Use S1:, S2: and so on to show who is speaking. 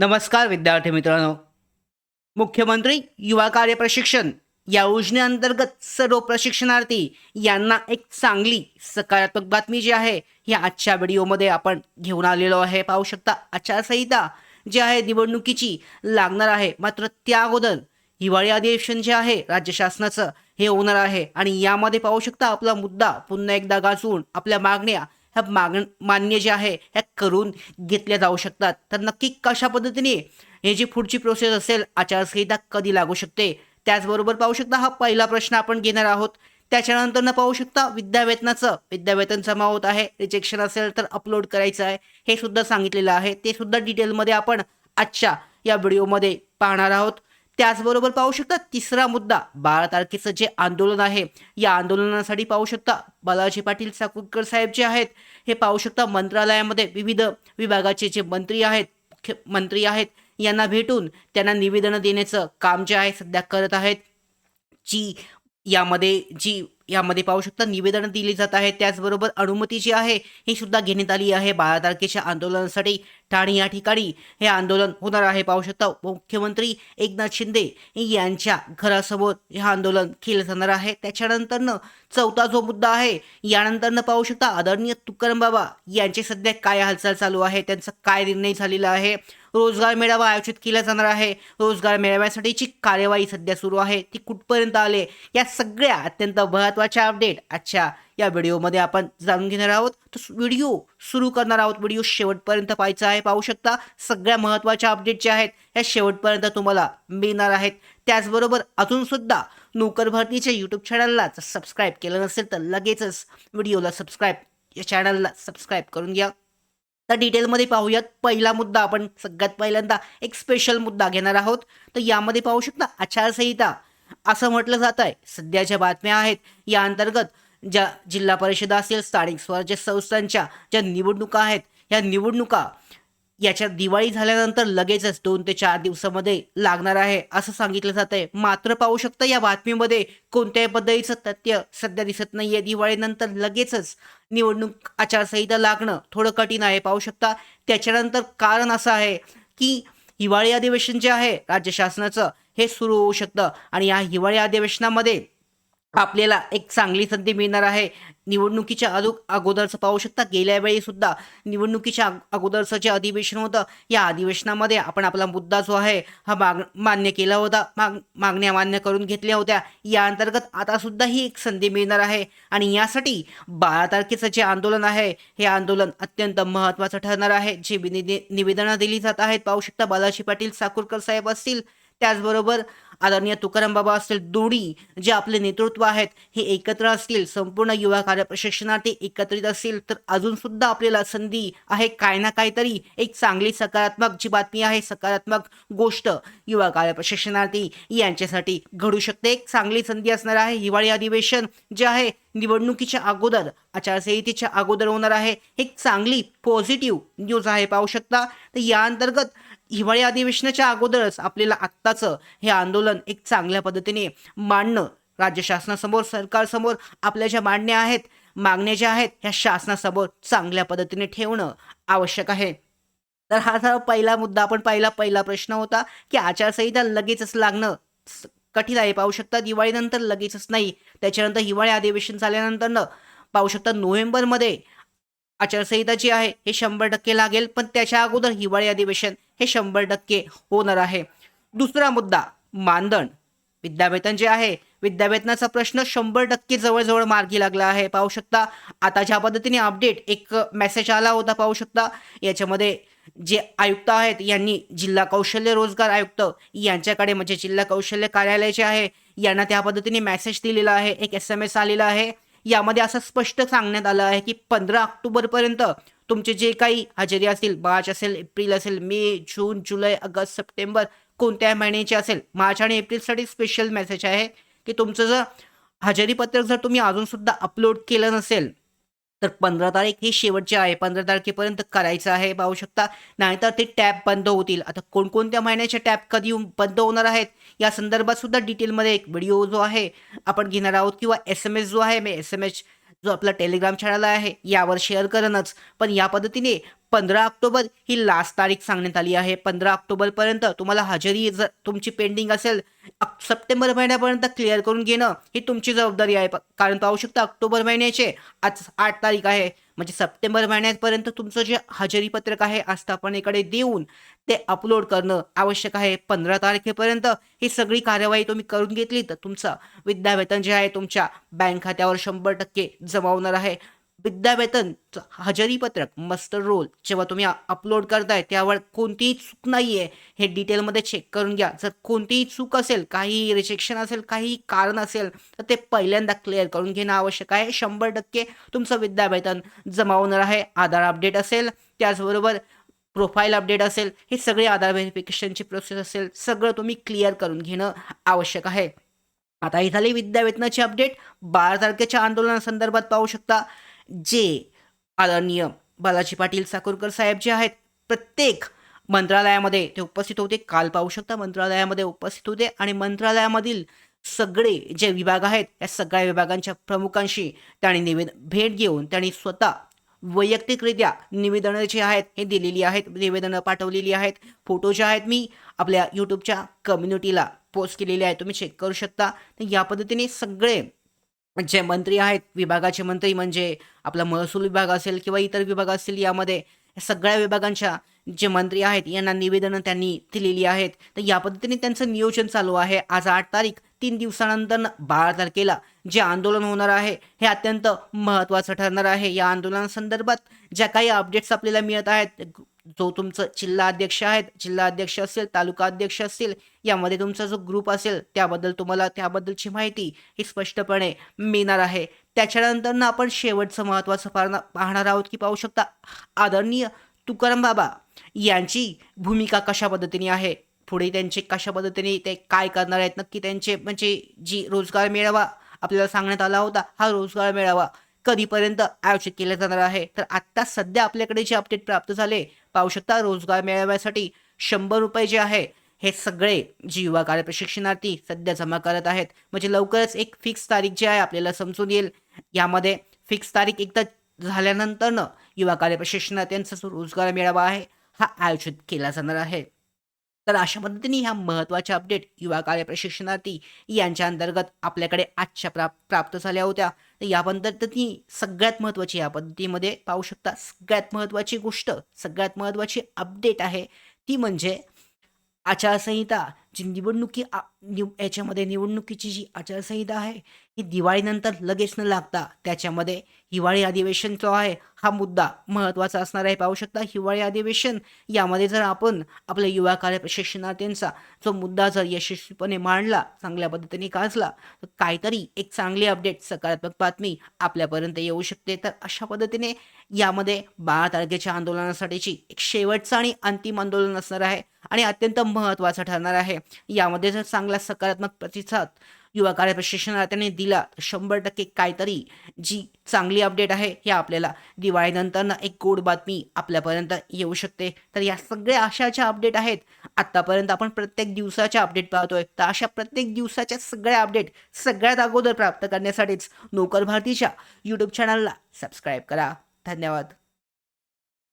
S1: नमस्कार विद्यार्थी मित्रांनो. मुख्यमंत्री युवा कार्य प्रशिक्षण या योजनेअंतर्गत सर्व प्रशिक्षणार्थी यांना एक चांगली सकारात्मक बातमी जी आहे ही आजच्या व्हिडिओमध्ये आपण घेऊन आलेलो आहे. पाहू शकता आचारसंहिता जी आहे निवडणुकीची लागणार आहे. मात्र त्या अगोदर हिवाळी अधिवेशन जे आहे राज्य शासनाचं हे होणार आहे. आणि यामध्ये पाहू शकता आपला मुद्दा पुन्हा एकदा गाजवून आपल्या मागण्या ह्या माग मान्य जे आहे ह्या करून घेतल्या जाऊ शकतात. तर नक्की कशा पद्धतीने हे जी पुढची प्रोसेस असेल आचारसंहिता कधी लागू शकते त्याचबरोबर पाहू शकता हा पहिला प्रश्न आपण घेणार आहोत. त्याच्यानंतर न पाहू शकता विद्यावेतनाचं विद्यावेतन जमा होत आहे रिजेक्शन असेल तर अपलोड करायचं आहे हे सुद्धा सांगितलेलं आहे. ते सुद्धा डिटेलमध्ये आपण आजच्या या व्हिडिओमध्ये पाहणार आहोत. त्याचबरोबर पाहू शकता तिसरा मुद्दा बारा तारखेचं जे आंदोलन आहे या आंदोलनासाठी पाहू शकता बालाजी पाटील साकुटकर साहेब जे आहेत हे पाहू शकता मंत्रालयामध्ये विविध विभागाचे जे मंत्री आहेत मुख्य मंत्री आहेत यांना भेटून त्यांना निवेदनं देण्याचं काम जे आहे सध्या करत आहेत जी यामध्ये जी यामध्ये पाहू शकता निवेदन दिली जात आहे त्याचबरोबर अनुमती जी आहे ही सुद्धा घेण्यात आली आहे. बारा तारखेच्या आंदोलनासाठी ठाणे या ठिकाणी हे आंदोलन होणार आहे. पाहू शकता मुख्यमंत्री एकनाथ शिंदे यांच्या घरासमोर हे आंदोलन केलं जाणार आहे. त्याच्यानंतरनं चौथा जो मुद्दा आहे यानंतरनं पाहू शकता आदरणीय तुकाराम बाबा यांचे सध्या काय हालचाल चालू आहे त्यांचा काय निर्णय झालेला आहे? रोजगार मेळावा आयोजित केला जाणार आहे. रोजगार मेळाव्यासाठीची कार्यवाही सध्या सुरू आहे. ती कुठपर्यंत आले? या सगळ्या अत्यंत महत्त्वाच्या अपडेट आजच्या या व्हिडिओमध्ये आपण जाणून घेणार आहोत. तर व्हिडिओ सुरू करणार आहोत. व्हिडिओ शेवटपर्यंत पाहायचा आहे पाहू शकता. सगळ्या महत्त्वाच्या अपडेट ज्या आहेत ह्या शेवटपर्यंत तुम्हाला मिळणार आहेत. त्याचबरोबर अजून सुद्धा नोकर भरतीच्या यूट्यूब चॅनलला सबस्क्राईब केलं नसेल तर लगेचच व्हिडिओला सबस्क्राईब या चॅनलला सबस्क्राईब करून घ्या. तर डिटेलमध्ये पाहूयात. पहिला मुद्दा आपण सगळ्यात पहिल्यांदा एक स्पेशल मुद्दा घेणार आहोत. तर यामध्ये पाहू शकता आचारसंहिता. असं म्हटलं जात आहे सध्याच्या बातम्या आहेत या अंतर्गत ज्या जिल्हा परिषद असेल स्थानिक स्वराज्य संस्थांच्या ज्या निवडणुका आहेत या निवडणुका याच्या दिवाळी झाल्यानंतर लगेचच दोन ते चार दिवसामध्ये लागणार आहे असं सांगितलं जात आहे मात्र पाहू शकता या बातमीमध्ये कोणत्याही पद्धतीचं तथ्य सध्या दिसत नाहीये. दिवाळीनंतर लगेचच निवडणूक आचारसंहिता लागणं थोडं कठीण आहे. पाहू शकता त्याच्यानंतर कारण असं आहे की हिवाळी अधिवेशन जे आहे राज्य शासनाचं हे सुरू होऊ शकतं. आणि या हिवाळी अधिवेशनामध्ये आपल्याला एक चांगली संधी मिळणार आहे. निवडणुकीच्या अदो अगोदरचं पाहू शकता. गेल्या वेळी सुद्धा निवडणुकीच्या अगोदरचं जे अधिवेशन होतं या अधिवेशनामध्ये आपण आपला मुद्दा जो आहे हा माग मान्य केला होता. माग मागण्या मान्य करून घेतल्या होत्या. या अंतर्गत आता सुद्धा ही एक संधी मिळणार आहे. आणि यासाठी बारा तारखेचं जे आंदोलन आहे हे आंदोलन अत्यंत महत्त्वाचं ठरणार आहे. जे निवेदनं दिली जात आहेत पाहू शकता. बालाजी पाटील साकुरकर साहेब असतील त्याचबरोबर आदरणीय तुकाराम बाबा असतील दोडी जे आपले नेतृत्व आहेत हे एकत्र असतील संपूर्ण युवा कार्य प्रशिक्षणार्थी एकत्रित असतील तर अजून सुद्धा आपल्याला संधी आहे काय ना काहीतरी एक चांगली सकारात्मक जी बातमी आहे सकारात्मक गोष्ट युवा कार्य प्रशिक्षणार्थी यांच्यासाठी घडू शकते. एक चांगली संधी असणार आहे. हिवाळी अधिवेशन जे आहे निवडणुकीच्या अगोदर आचारसंहितेच्या अगोदर होणार आहे. एक चांगली पॉझिटिव्ह न्यूज आहे पाहू शकता. तर या अंतर्गत हिवाळी अधिवेशनाच्या अगोदरच आपल्याला आत्ताचं हे आंदोलन एक चांगल्या पद्धतीने मांडणं राज्य शासनासमोर सरकारसमोर आपल्या ज्या मांडण्या आहेत मागण्या ज्या आहेत ह्या शासनासमोर चांगल्या पद्धतीने ठेवणं आवश्यक आहे. तर हा जर पहिला मुद्दा आपण पहिला पहिला प्रश्न होता की आचारसंहिता लगेचच लागणं स- कठीण आहे. पाहू शकता दिवाळीनंतर लगेचच नाही. त्याच्यानंतर हिवाळी अधिवेशन झाल्यानंतरनं पाहू शकता नोव्हेंबरमध्ये आचारसंहिता जी आहे हे शंभर टक्के लागेल. पण त्याच्या अगोदर हिवाळी अधिवेशन हे शंभर टक्के होणार आहे. दुसरा मुद्दा मानधन. विद्यावेतन जे आहे विद्यावेतनाचा प्रश्न शंभर टक्के जवळजवळ मार्गी लागला आहे. पाहू शकता आता ज्या पद्धतीने अपडेट एक मेसेज आला होता पाहू शकता याच्यामध्ये जे आयुक्त आहेत यांनी जिल्हा कौशल्य रोजगार आयुक्त यांच्याकडे म्हणजे जिल्हा कौशल्य कार्यालय जे आहे यांना त्या पद्धतीने मेसेज दिलेला आहे एक एस एम एस आलेला आहे. यामध्ये असं स्पष्ट सांगण्यात आलं आहे की पंधरा ऑक्टोबरपर्यंत तुमचे जे काही हजेरी असतील मार्च असेल एप्रिल असेल मे जून जुलै ऑगस्ट सप्टेंबर कोणत्या महिन्याचे असेल मार्च आणि एप्रिलसाठी स्पेशल मेसेज आहे की तुमचं जर हजेरी पत्रक जर तुम्ही अजून सुद्धा अपलोड केलं नसेल तर पंधरा तारीख ही शेवटची आहे. पंधरा तारखेपर्यंत करायचं आहे पाहू शकता. नाहीतर ते टॅब बंद होतील. आता कोणकोणत्या महिन्याचे टॅब कधी बंद होणार आहेत या संदर्भात सुद्धा डिटेलमध्ये एक व्हिडिओ जो आहे आपण घेणार आहोत किंवा एस एम एस जो आहे मी एस एम एस जो आपला टेलिग्राम चॅनल आहे यावर शेअर करणंच. पण या पद्धतीने पंधरा ऑक्टोबर ही लास्ट तारीख सांगण्यात आली आहे. पंधरा ऑक्टोबरपर्यंत तुम्हाला हजेरी जर तुमची पेंडिंग असेल सप्टेंबर महिन्यापर्यंत क्लिअर करून घेणं ही तुमची जबाबदारी आहे. कारण पाहू शकता ऑक्टोबर महिन्याचे आज आठ तारीख आहे. म्हणजे सप्टेंबर महिन्यापर्यंत तुमचं जे हजेरी पत्रक आहे आस्थापनेकडे देऊन ते अपलोड करणं आवश्यक आहे. पंधरा तारखेपर्यंत ही सगळी कार्यवाही तुम्ही करून घेतली तर तुमचं विद्यावेतन जे आहे तुमच्या बँक खात्यावर शंभर टक्के जमा होणार आहे. विद्यावेतन हजेरी पत्रक मस्टर रोल जेव्हा तुम्ही अपलोड करताय त्यावर कोणतीही चूक नाही आहे हे डिटेलमध्ये चेक करून घ्या. जर कोणतीही चूक असेल काही रिजेक्शन असेल काही कारण असेल तर ते पहिल्यांदा क्लिअर करून घेणं आवश्यक आहे. शंभर टक्के तुमचं विद्यावेतन जमा होणार आहे. आधार अपडेट असेल त्याचबरोबर प्रोफाईल अपडेट असेल हे सगळे आधार व्हेरिफिकेशनची प्रोसेस असेल सगळं तुम्ही क्लिअर करून घेणं आवश्यक आहे. आता ही झाली विद्यावेतनाची अपडेट बारा तारखेच्या आंदोलनासंदर्भात पाहू शकता. जे आदरणीय बालाजी पाटील साकोरकर साहेब जे आहेत प्रत्येक मंत्रालयामध्ये ते उपस्थित होते. काल पाहू शकता मंत्रालयामध्ये उपस्थित होते आणि मंत्रालयामधील सगळे जे विभाग आहेत या सगळ्या विभागांच्या प्रमुखांशी त्यांनी निवेद भेट घेऊन त्यांनी स्वतः वैयक्तिकरित्या निवेदनं जी आहेत हे दिलेली आहेत निवेदनं पाठवलेली आहेत. फोटो जे आहेत मी आपल्या यूट्यूबच्या कम्युनिटीला पोस्ट केलेले आहे तुम्ही चेक करू शकता. या पद्धतीने सगळे जे मंत्री आहेत विभागाचे मंत्री म्हणजे आपला महसूल विभाग असेल किंवा इतर विभाग असतील यामध्ये सगळ्या विभागांच्या जे मंत्री आहेत यांना निवेदनं त्यांनी दिलेली आहेत. तर या पद्धतीने त्यांचं नियोजन चालू आहे. आज आठ तारीख तीन दिवसानंतर बारा तारखेला जे आंदोलन होणार आहे हे अत्यंत महत्त्वाचं ठरणार आहे. या आंदोलनासंदर्भात ज्या काही अपडेट्स आपल्याला मिळत आहेत जो तुमचं जिल्हा अध्यक्ष आहेत जिल्हा अध्यक्ष असेल तालुका अध्यक्ष असतील यामध्ये तुमचा जो ग्रुप असेल त्याबद्दल तुम्हाला त्याबद्दलची माहिती ही स्पष्टपणे मिळणार आहे. त्याच्यानंतर ना आपण शेवटचं महत्त्वाचं पाहणार पाहणार आहोत की पाहू शकता आदरणीय तुकाराम बाबा यांची भूमिका कशा पद्धतीने आहे? पुढे त्यांचे कशा पद्धतीने ते काय करणार आहेत नक्की त्यांचे म्हणजे जी रोजगार मेळावा आपल्याला सांगण्यात आला होता हा रोजगार मेळावा कधीपर्यंत आयोजित केला जाणार आहे? तर आत्ता सध्या आपल्याकडे जे अपडेट प्राप्त झाले पाहू शकता रोजगार मेळाव्यासाठी शंभर रुपये जे आहे हे सगळे जी युवा कार्य प्रशिक्षणार्थी सध्या जमा करत आहेत. म्हणजे लवकरच एक फिक्स तारीख जी आहे आपल्याला समजून येईल. यामध्ये फिक्स तारीख एकदा झाल्यानंतरनं युवा कार्य प्रशिक्षणार्थ्यांचा जो रोजगार मेळावा आहे हा आयोजित केला जाणार आहे. तर अशा पद्धतीने ह्या महत्त्वाच्या अपडेट युवा कार्य प्रशिक्षणार्थी यांच्या अंतर्गत आपल्याकडे आजच्या प्राप प्राप्त झाल्या होत्या. तर या पद्धतीने सगळ्यात महत्त्वाची या पद्धतीमध्ये पाहू शकता सगळ्यात महत्त्वाची गोष्ट सगळ्यात महत्त्वाची अपडेट आहे ती म्हणजे आचारसंहिता. जी निवडणुकी आ- निव याच्यामध्ये निवडणुकीची जी आचारसंहिता आहे ही दिवाळीनंतर लगेच न लागता त्याच्यामध्ये हिवाळी अधिवेशन जो आहे हा मुद्दा महत्त्वाचा असणार आहे. पाहू शकता हिवाळी अधिवेशन यामध्ये जर आपण आपल्या युवा कार्य प्रशिक्षणार्थींचा जो मुद्दा जर यशस्वीपणे मांडला चांगल्या पद्धतीने गाजला तर काहीतरी एक चांगली अपडेट सकारात्मक बातमी आपल्यापर्यंत येऊ शकते. तर अशा पद्धतीने यामध्ये बारा तारखेच्या आंदोलनासाठीची एक शेवटचा आणि अंतिम आंदोलन असणार आहे. आणि अत्यंत महत्त्वाचं ठरणार आहे. यामध्ये जर चांगला सकारात्मक प्रतिसाद युवा कार्य प्रशिक्षणार्थ्यांनी दिला शंभर टक्के काहीतरी जी चांगली अपडेट आहे हे आपल्याला दिवाळीनंतर एक गोड बातमी आपल्यापर्यंत येऊ शकते. तर या सगळ्या अशा ज्या अपडेट आहेत. आत्तापर्यंत आपण प्रत्येक दिवसाच्या अपडेट पाहतोय. तर अशा प्रत्येक दिवसाच्या सगळ्या अपडेट सगळ्यात अगोदर प्राप्त करण्यासाठीच नोकर भारतीच्या यूट्यूब चॅनलला सबस्क्राईब करा. धन्यवाद.